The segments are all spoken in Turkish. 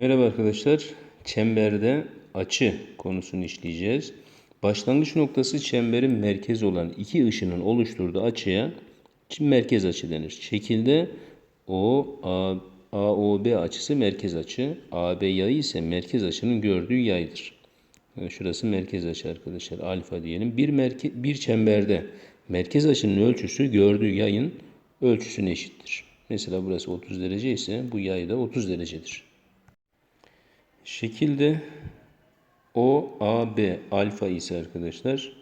Merhaba arkadaşlar. Çemberde açı konusunu işleyeceğiz. Başlangıç noktası çemberin merkezi olan iki ışının oluşturduğu açıya merkez açı denir. Şekilde O, AOB açısı merkez açı. AB yayı ise merkez açının gördüğü yaydır. Yani şurası merkez açı arkadaşlar. Alfa diyelim. Bir, merke, bir çemberde merkez açının ölçüsü gördüğü yayın ölçüsüne eşittir. Mesela burası 30 derece ise bu yay da 30 derecedir. Şekilde O, A, B alfa ise arkadaşlar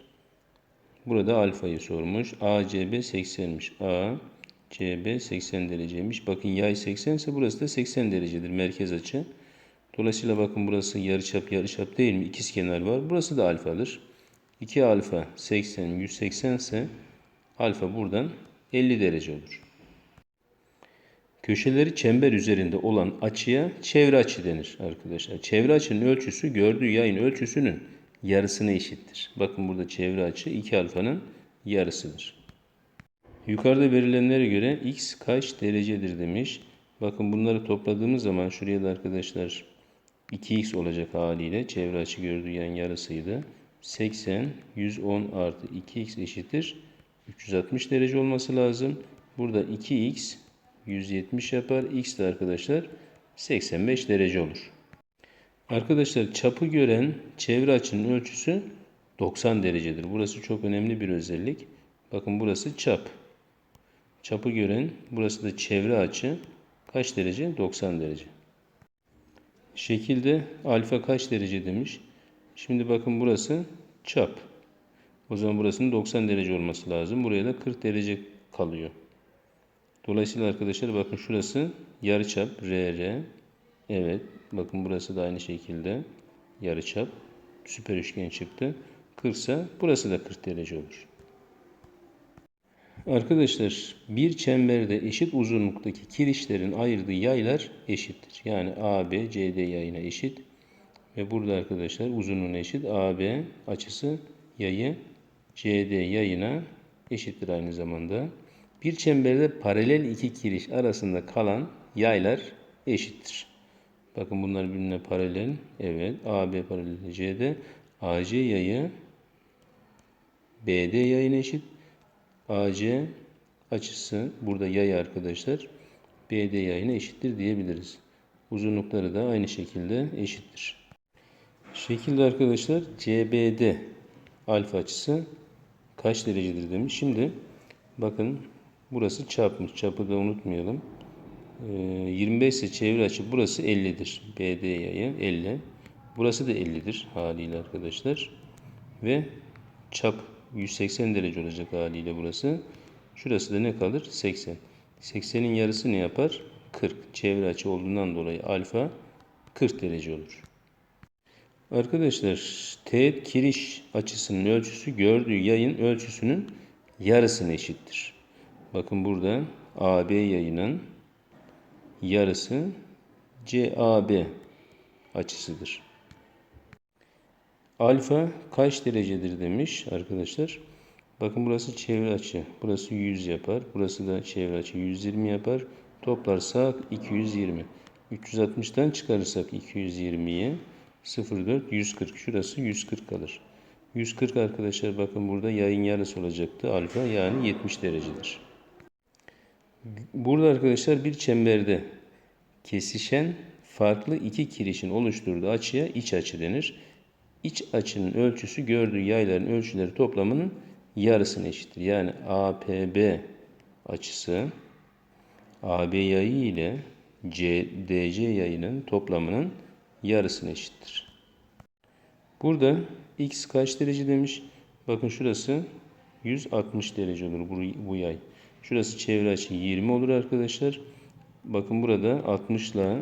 burada alfayı sormuş. A, C, B 80'miş. A, C, B 80 dereceymiş. Bakın yay 80 ise burası da 80 derecedir merkez açı. Dolayısıyla bakın burası yarıçap yarıçap değil mi? İkiz kenar var. Burası da alfadır. 2 alfa 80 180 ise alfa buradan 50 derece olur. Köşeleri çember üzerinde olan açıya çevre açı denir arkadaşlar. Çevre açının ölçüsü gördüğü yayın ölçüsünün yarısına eşittir. Bakın burada çevre açı 2 alfanın yarısıdır. Yukarıda verilenlere göre x kaç derecedir demiş. Bakın bunları topladığımız zaman şuraya da arkadaşlar 2x olacak haliyle çevre açı gördüğü yan yarısıydı. 80, 110 artı 2x eşittir. 360 derece olması lazım. Burada 2x 170 yapar. X de arkadaşlar 85 derece olur. Arkadaşlar çapı gören çevre açının ölçüsü 90 derecedir. Burası çok önemli bir özellik. Bakın burası çap. Çapı gören burası da çevre açı kaç derece? 90 derece. Şekilde alfa kaç derece demiş. Şimdi bakın burası çap. O zaman burasının 90 derece olması lazım. Buraya da 40 derece kalıyor. Dolayısıyla arkadaşlar bakın şurası yarıçap RR. Evet. Bakın burası da aynı şekilde yarıçap. Süper üçgen çıktı. 40 ise burası da 40 derece olur. Arkadaşlar bir çemberde eşit uzunluktaki kirişlerin ayırdığı yaylar eşittir. Yani AB CD yayına eşit. Ve burada arkadaşlar uzunluğuna eşit. AB açısı yayı CD yayına eşittir aynı zamanda. Bir çemberde paralel iki kiriş arasında kalan yaylar eşittir. Bakın bunlar birbirine paralel. Evet. AB paralel CD. AC yayı BD yayına eşit. AC açısı burada yay arkadaşlar. BD yayına eşittir diyebiliriz. Uzunlukları da aynı şekilde eşittir. Şekilde arkadaşlar CBD alfa açısı kaç derecedir demiş. Şimdi bakın burası çapmış. Çapı da unutmayalım. 25 ise çevre açı burası 50'dir. BD yayı 50. Burası da 50'dir haliyle arkadaşlar. Ve çap 180 derece olacak haliyle burası. Şurası da ne kalır? 80. 80'in yarısı ne yapar? 40. Çevre açı olduğundan dolayı alfa 40 derece olur. Arkadaşlar teğet kiriş açısının ölçüsü gördüğü yayın ölçüsünün yarısına eşittir. Bakın burada AB yayının yarısı CAB açısıdır. Alfa kaç derecedir demiş arkadaşlar. Bakın burası çevre açı. Burası 100 yapar. Burası da çevre açı 120 yapar. Toplarsak 220. 360'tan çıkarırsak 220'yi 0,4 140. Şurası 140 kalır. 140 arkadaşlar bakın burada yayın yarısı olacaktı. Alfa yani 70 derecedir. Burada arkadaşlar bir çemberde kesişen farklı iki kirişin oluşturduğu açıya iç açı denir. İç açının ölçüsü gördüğü yayların ölçüleri toplamının yarısına eşittir. Yani APB açısı AB yayı ile DC yayının toplamının yarısına eşittir. Burada x kaç derece demiş? Bakın şurası 160 derece olur bu, bu yay. Şurası çevre açı 20 olur arkadaşlar. Bakın burada 60 ile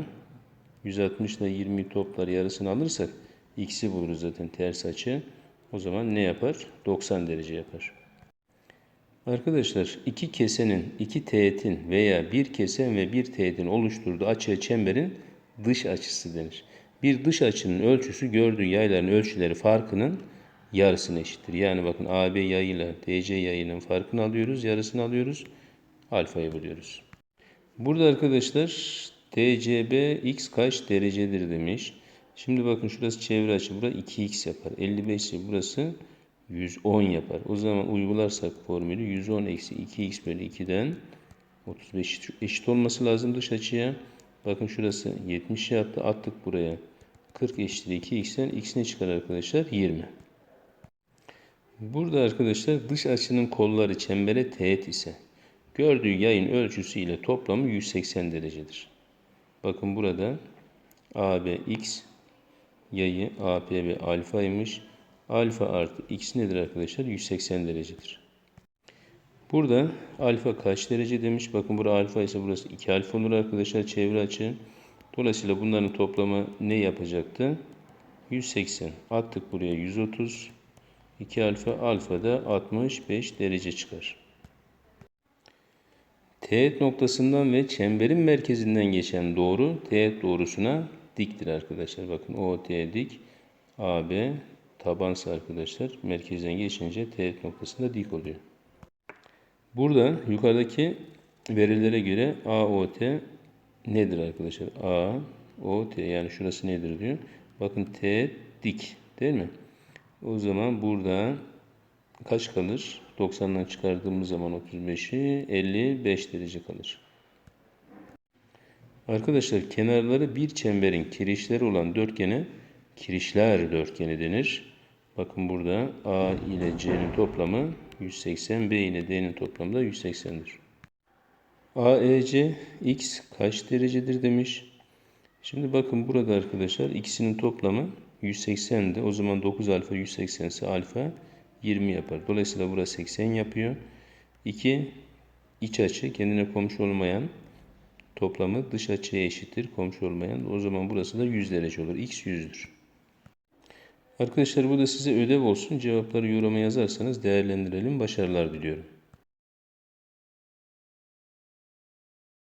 160 ile 20 toplar yarısını alırsak x'i buluruz zaten ters açı. O zaman ne yapar? 90 derece yapar. Arkadaşlar iki kesenin, iki teğetin veya bir kesen ve bir teğetin oluşturduğu açıya çemberin dış açısı denir. Bir dış açının ölçüsü gördüğü yayların ölçüleri farkının yarısına eşittir. Yani bakın AB yayıyla DC yayının farkını alıyoruz, yarısını alıyoruz. Alfayı buluyoruz. Burada arkadaşlar DCB x kaç derecedir demiş. Şimdi bakın şurası çevre açı. Burası 2x yapar. 55 ise burası 110 yapar. O zaman uygularsak formülü 110 eksi 2x bölü 2'den 35 eşit olması lazım dış açıya. Bakın şurası 70 yaptı. Attık buraya. 40 eşittir 2x'ten x ne çıkar arkadaşlar? 20. Burada arkadaşlar dış açının kolları çembere teğet ise gördüğü yayın ölçüsü ile toplamı 180 derecedir. Bakın burada AB x yayı APB alfaymış. Alfa artı x nedir arkadaşlar? 180 derecedir. Burada alfa kaç derece demiş. Bakın burada alfa ise burası 2 alfa olur arkadaşlar çevre açı. Dolayısıyla bunların toplamı ne yapacaktı? 180. Attık buraya 130. 2 alfa alfa da 65 derece çıkar. Teğet noktasından ve çemberin merkezinden geçen doğru teğet doğrusuna diktir arkadaşlar. Bakın OT dik. AB tabansa arkadaşlar merkezden geçince teğet noktasında dik oluyor. Burada yukarıdaki verilere göre AOT nedir arkadaşlar? AOT yani şurası nedir diyor. Bakın teğet dik değil mi? O zaman burada kaç kalır? 90'dan çıkardığımız zaman 35'i 55 derece kalır. Arkadaşlar kenarları bir çemberin kirişleri olan dörtgene kirişler dörtgeni denir. Bakın burada A ile C'nin toplamı 180, B ile D'nin toplamı da 180'dir. AEC x kaç derecedir demiş. Şimdi bakın burada arkadaşlar ikisinin toplamı 180'de. O zaman 9 alfa 180 ise alfa 20 yapar. Dolayısıyla burası 80 yapıyor. 2 iç açı kendine komşu olmayan toplamı dış açıya eşittir. Komşu olmayan. O zaman burası da 100 derece olur. X 100'dür. Arkadaşlar bu da size ödev olsun. Cevapları yoruma yazarsanız değerlendirelim. Başarılar diliyorum.